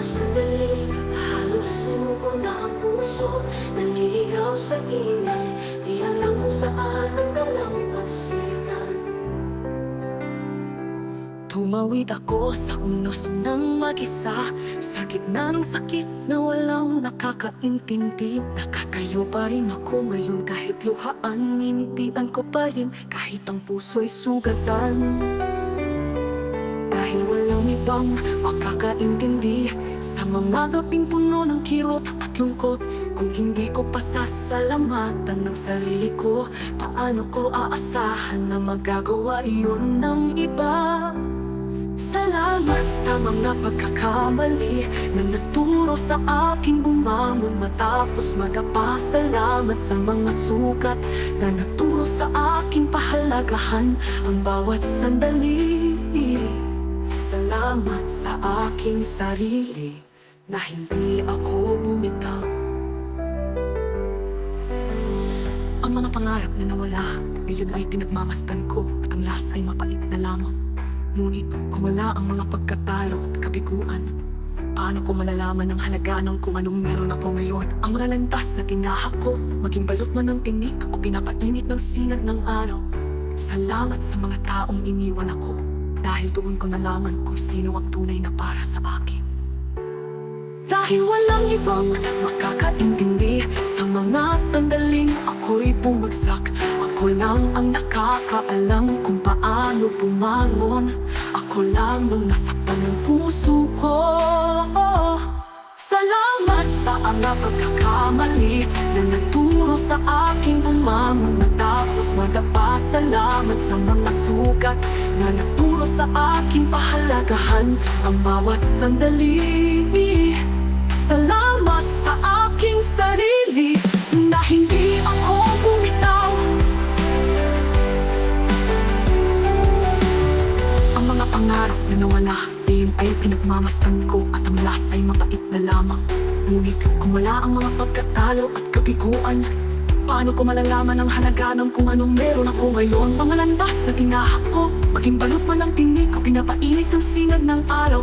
Mga sandali Halos sumuko na ang puso Naliligaw sa ingay Di alam kung saan ang dalampasigan Tumawid ako sa unos ng mag-isa Sa gitna ng sakit na walang nakakaintindi. Nakakayo pa rin ako ngayon kahit luhaan Ninitian ko pa rin kahit ang puso'y sugatan ibang makakaintindi Sa mga gabing puno ng kirot at lungkot Kung hindi ko pasasalamatan ng sarili ko Paano ko aasahan na magagawa iyon ng iba? Salamat sa mga pagkakamali Na nagturo sa aking bumangon Matapos madapa Salamat sa mga sukat Na nagturo sa aking pahalagahan Ang bawat sandali Salamat sa aking sarili Na hindi ako bumitaw Ang mga pangarap na nawala Ngayon ay pinagmamasdan ko At ang lasa ay mapait na lamang. Ngunit kung wala ang mga pagkatalo at kabiguan Paano ko malalaman ang halaga ng kung anong meron ako ngayon? Ang mga landas na tinahak ko Maging balot man ng tinik o pinapainit ng sinag ng araw. Salamat sa mga taong iniwan ako Dahil doon ko nalaman kung sino ang tunay na para sa akin. Dahil walang ibang makakaintindi Sa mga sandaling ako'y bumagsak Ako lang ang nakakaalam kung paano bumangon. Ako lang ang nasaktan ng puso ko. Salamat sa mga pagkakamali Na nagturo sa aking bumangon. Matapos madapa Salamat sa mga sugat Na nagturo sa aking pahalagahan Ang bawat sandali. Salamat sa aking sarili Na hindi ako bumitaw. Ang mga pangarap na nawala Din ay pinagmamastan ko At ang lasa ay mapait na lamang. Ngunit kung wala ang mga pagkatalo at kabiguan Paano ko malalaman ang halaga ng kung anong meron ako ngayon? Mga landas na tinahak ko Maging balot man ang tinig ko Pinapainit ng sinag ng araw.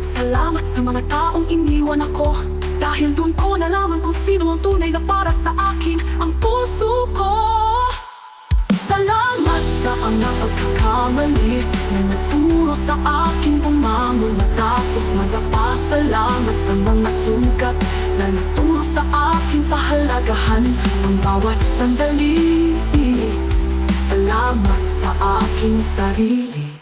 Salamat sa mga taong iniwan ako Dahil doon ko nalaman kung sino ang tunay na para sa akin Ang puso ko. Salamat sa mga pagkakamali Na nagturo sa akin bumangon Matapos magapa Salamat sa mga sugat Na nagturo pahalagahan Ang bawat sandali. Salamat sa aking sarili